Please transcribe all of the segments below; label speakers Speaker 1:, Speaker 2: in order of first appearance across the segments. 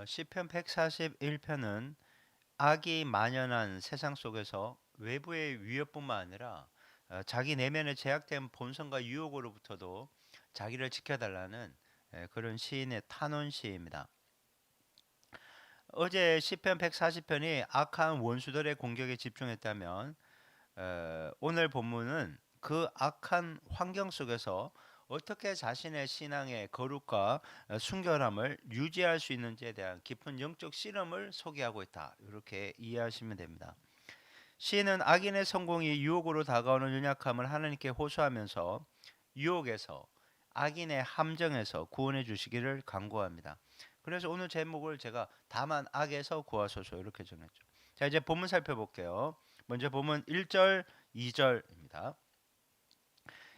Speaker 1: 어, 시편 141편은 악이 만연한 세상 속에서 외부의 위협뿐만 아니라 어, 자기 내면에 제약된 본성과 유혹으로부터도 자기를 지켜달라는 에, 그런 시인의 탄원 시입니다. 어제 시편 140편이 악한 원수들의 공격에 집중했다면 어, 오늘 본문은 그 악한 환경 속에서 어떻게 자신의 신앙의 거룩과 어, 순결함을 유지할 수 있는지에 대한 깊은 영적 실험을 소개하고 있다. 이렇게 이해하시면 됩니다. 시인은 악인의 성공이 유혹으로 다가오는 연약함을 하나님께 호소하면서 유혹에서 악인의 함정에서 구원해 주시기를 간구합니다. 그래서 오늘 제목을 제가 다만 악에서 구하소서 이렇게 정했죠. 자 이제 본문 살펴볼게요. 먼저 본문 1절 2절입니다.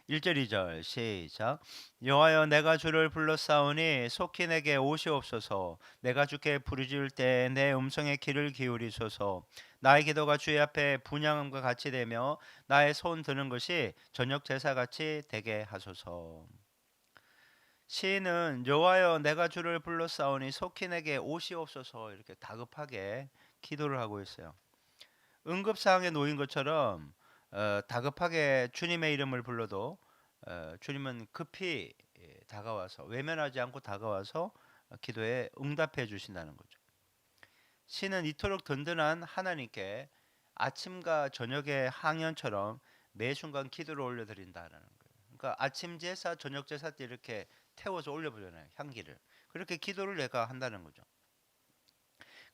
Speaker 1: 1절 2절 시작. 여호와여 내가 주를 불렀사오니 속히 내게 오시옵소서 내가 주께 부르짖을 때 내 음성에 귀를 기울이소서. 나의 기도가 주의 앞에 분양함과 같이 되며 나의 손 드는 것이 저녁 제사 같이 되게 하소서. 시인은 여호와여 내가 주를 불렀사오니 속히 내게 오시옵소서 이렇게 다급하게 기도를 하고 있어요. 응급 상황에 놓인 것처럼 어, 다급하게 주님의 이름을 불러도 어, 주님은 급히 예, 다가와서 외면하지 않고 다가와서 어, 기도에 응답해 주신다는 거죠. 신은 이토록 든든한 하나님께 아침과 저녁의 항연처럼 매 순간 기도를 올려드린다는 거예요. 그러니까 아침 제사, 저녁 제사 때 이렇게 태워서 올려보잖아요. 향기를. 그렇게 기도를 내가 한다는 거죠.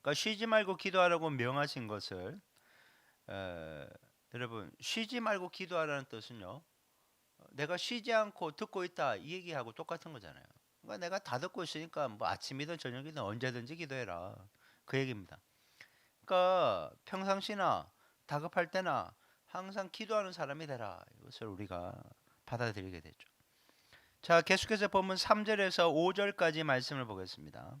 Speaker 1: 그러니까 쉬지 말고 기도하라고 명하신 것을 어, 여러분 쉬지 말고 기도하라는 뜻은요. 어, 내가 쉬지 않고 듣고 있다 이 얘기하고 똑같은 거잖아요. 그러니까 내가 다 듣고 있으니까 뭐 아침이든 저녁이든 언제든지 기도해라 그 얘기입니다. 그러니까 평상시나 다급할 때나 항상 기도하는 사람이 되라 이것을 우리가 받아들이게 되죠. 자 계속해서 보면 3절에서 5절까지 말씀을 보겠습니다.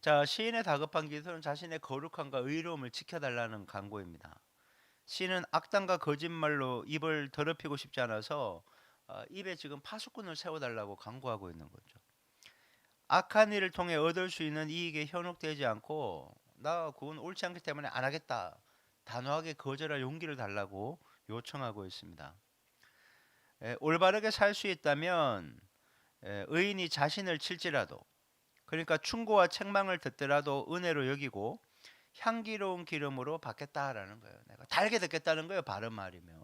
Speaker 1: 자, 시인의 다급한 기도는 자신의 거룩함과 의로움을 지켜달라는 간구입니다. 시인은 악당과 거짓말로 입을 더럽히고 싶지 않아서 어, 입에 지금 파수꾼을 세워달라고 간구하고 있는 거죠. 악한 일을 통해 얻을 수 있는 이익에 현혹되지 않고 나 그건 옳지 않기 때문에 안 하겠다. 단호하게 거절할 용기를 달라고 요청하고 있습니다. 에, 올바르게 살 수 있다면 에, 의인이 자신을 칠지라도 그러니까 충고와 책망을 듣더라도 은혜로 여기고 향기로운 기름으로 받겠다라는 거예요. 내가 달게 듣겠다는 거예요. 바른 말이면.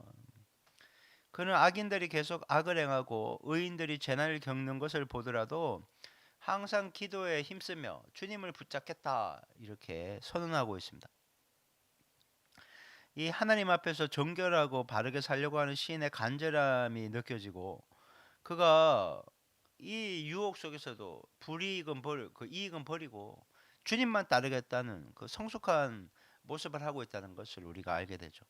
Speaker 1: 그는 악인들이 계속 악을 행하고 의인들이 재난을 겪는 것을 보더라도 항상 기도에 힘쓰며 주님을 붙잡겠다 이렇게 선언하고 있습니다. 이 하나님 앞에서 정결하고 바르게 살려고 하는 시인의 간절함이 느껴지고 그가 이 유혹 속에서도 불이익은 버, 그 이익은 버리고 주님만 따르겠다는 그 성숙한 모습을 하고 있다는 것을 우리가 알게 되죠.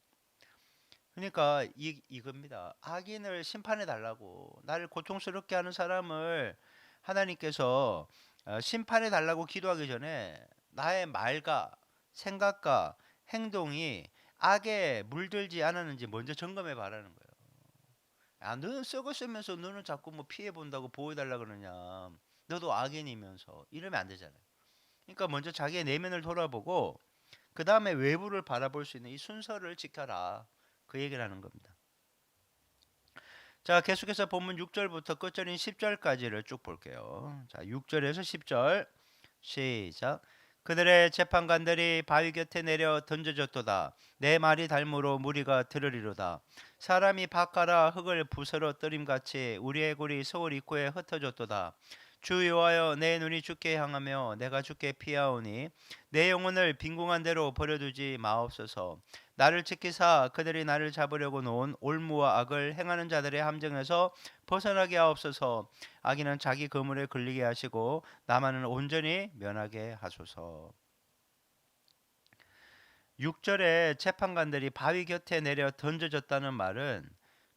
Speaker 1: 그러니까 이 이겁니다. 악인을 심판해 달라고 나를 고통스럽게 하는 사람을 하나님께서 어, 심판해 달라고 기도하기 전에 나의 말과 생각과 행동이 악에 물들지 않았는지 먼저 점검해 봐라는 거예요. 야, 너는 썩었으면서 너는 자꾸 뭐 피해 본다고 보호해달라 그러냐. 너도 악인이면서 이러면 안 되잖아요. 그러니까 먼저 자기의 내면을 돌아보고 그 다음에 외부를 바라볼 수 있는 이 순서를 지켜라. 그 얘기를 하는 겁니다. 자, 계속해서 본문 6절부터 끝절인 10절까지를 쭉 볼게요. 자, 6절에서 10절 시작. 그들의 재판관들이 바위 곁에 내려 던져졌도다. 내 말이 닮으로 무리가 들으리로다. 사람이 바가라 흙을 부서러 뜨림같이 우리의 굴이 서울 입구에 흩어졌도다. 주 여호와여 내 눈이 주께 향하며 내가 주께 피하오니 내 영혼을 빈궁한 대로 버려두지 마옵소서. 나를 지키사 그들이 나를 잡으려고 놓은 올무와 악을 행하는 자들의 함정에서 벗어나게 하옵소서. 악인은 자기 그물에 걸리게 하시고 나만은 온전히 면하게 하소서. 6절에 재판관들이 바위 곁에 내려 던져졌다는 말은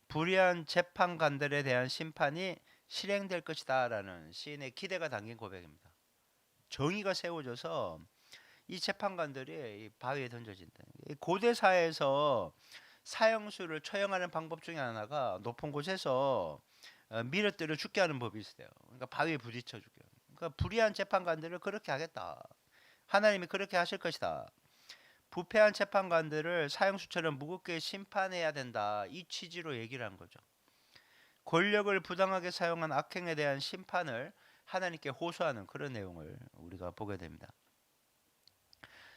Speaker 1: 불의한 재판관들에 대한 심판이 실행될 것이다라는 시인의 기대가 담긴 고백입니다. 정의가 세워져서 이 재판관들이 이 바위에 던져진다. 이 고대 사회에서 사형수를 처형하는 방법 중에 하나가 높은 곳에서 어, 밀어뜨려 죽게 하는 법이 있어요. 그러니까 바위에 부딪혀 죽여. 그러니까 불의한 재판관들을 그렇게 하겠다. 하나님이 그렇게 하실 것이다. 부패한 재판관들을 사형수처럼 무겁게 심판해야 된다. 이 취지로 얘기를 한 거죠. 권력을 부당하게 사용한 악행에 대한 심판을 하나님께 호소하는 그런 내용을 우리가 보게 됩니다.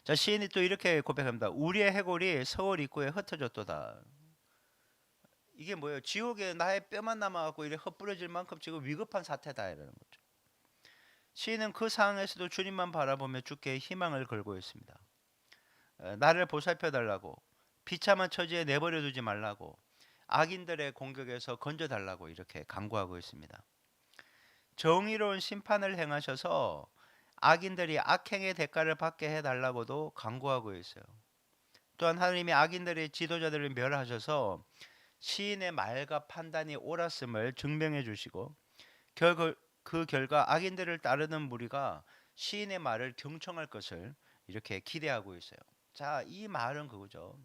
Speaker 1: 자 시인이 또 이렇게 고백합니다. 우리의 해골이 서울 입구에 흩어졌도다. 이게 뭐예요? 지옥에 나의 뼈만 남아갖고 이래 흩뿌려질 만큼 지금 위급한 사태다 이라는 거죠. 시인은 그 상황에서도 주님만 바라보며 주께 희망을 걸고 있습니다. 에, 나를 보살펴 달라고 비참한 처지에 내버려 두지 말라고 악인들의 공격에서 건져 달라고 이렇게 강구하고 있습니다. 정의로운 심판을 행하셔서 악인들이 악행의 대가를 받게 해 달라고도 강구하고 있어요. 또한 하나님이 악인들의 지도자들을 멸하셔서 시인의 말과 판단이 옳았음을 증명해 주시고 결, 그 결과 악인들을 따르는 무리가 시인의 말을 경청할 것을 이렇게 기대하고 있어요. 자, 이 말은 그거죠.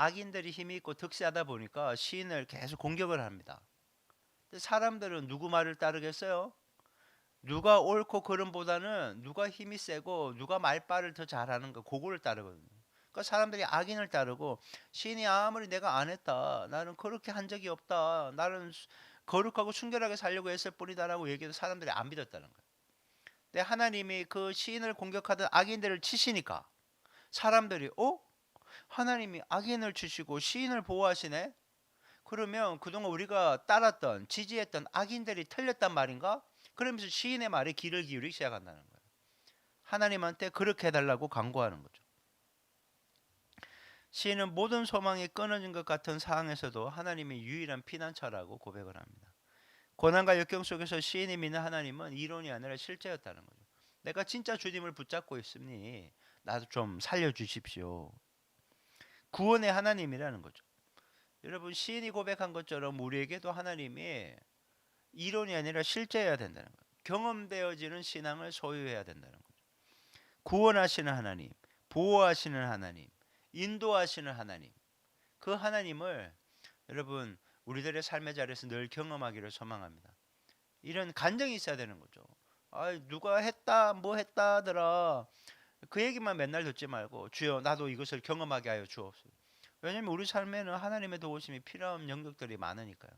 Speaker 1: 악인들이 힘이 있고 득세하다 보니까 시인을 계속 공격을 합니다. 사람들은 누구 말을 따르겠어요? 누가 옳고 그름보다는 누가 힘이 세고 누가 말빨을 더 잘하는 가 그거를 따르거든요. 그러니까 사람들이 악인을 따르고 시인이 아무리 내가 안 했다. 나는 그렇게 한 적이 없다. 나는 수- 거룩하고 순결하게 살려고 했을 뿐이다라고 얘기해도 사람들이 안 믿었다는 거예요. 근데 하나님이 그 시인을 공격하던 악인들을 치시니까 사람들이 어? 하나님이 악인을 치시고 시인을 보호하시네? 그러면 그동안 우리가 따랐던 지지했던 악인들이 틀렸단 말인가? 그러면서 시인의 말에 귀를 기울이기 시작한다는 거예요. 하나님한테 그렇게 해달라고 강구하는 거죠. 시인은 모든 소망이 끊어진 것 같은 상황에서도 하나님이 유일한 피난처라고 고백을 합니다. 고난과 역경 속에서 시인이 믿는 하나님은 이론이 아니라 실제였다는 거죠. 내가 진짜 주님을 붙잡고 있으니 나도 좀 살려주십시오. 구원의 하나님이라는 거죠. 여러분 시인이 고백한 것처럼 우리에게도 하나님이 이론이 아니라 실제여야 된다는 거예요. 경험되어지는 신앙을 소유해야 된다는 거죠. 구원하시는 하나님, 보호하시는 하나님, 인도하시는 하나님. 그 하나님을 여러분 우리들의 삶의 자리에서 늘 경험하기를 소망합니다. 이런 간정이 있어야 되는 거죠. 아, 누가 했다, 뭐 했다더라. 그 얘기만 맨날 듣지 말고 주여 나도 이것을 경험하게 하여 주옵소서. 왜냐하면 우리 삶에는 하나님의 도우심이 필요한 영역들이 많으니까요.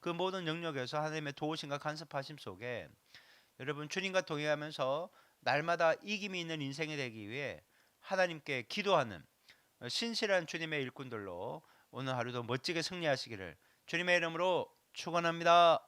Speaker 1: 그 모든 영역에서 하나님의 도우심과 간섭하심 속에 여러분 주님과 동행하면서 날마다 이김이 있는 인생이 되기 위해 하나님께 기도하는 신실한 주님의 일꾼들로 오늘 하루도 멋지게 승리하시기를 주님의 이름으로 축원합니다.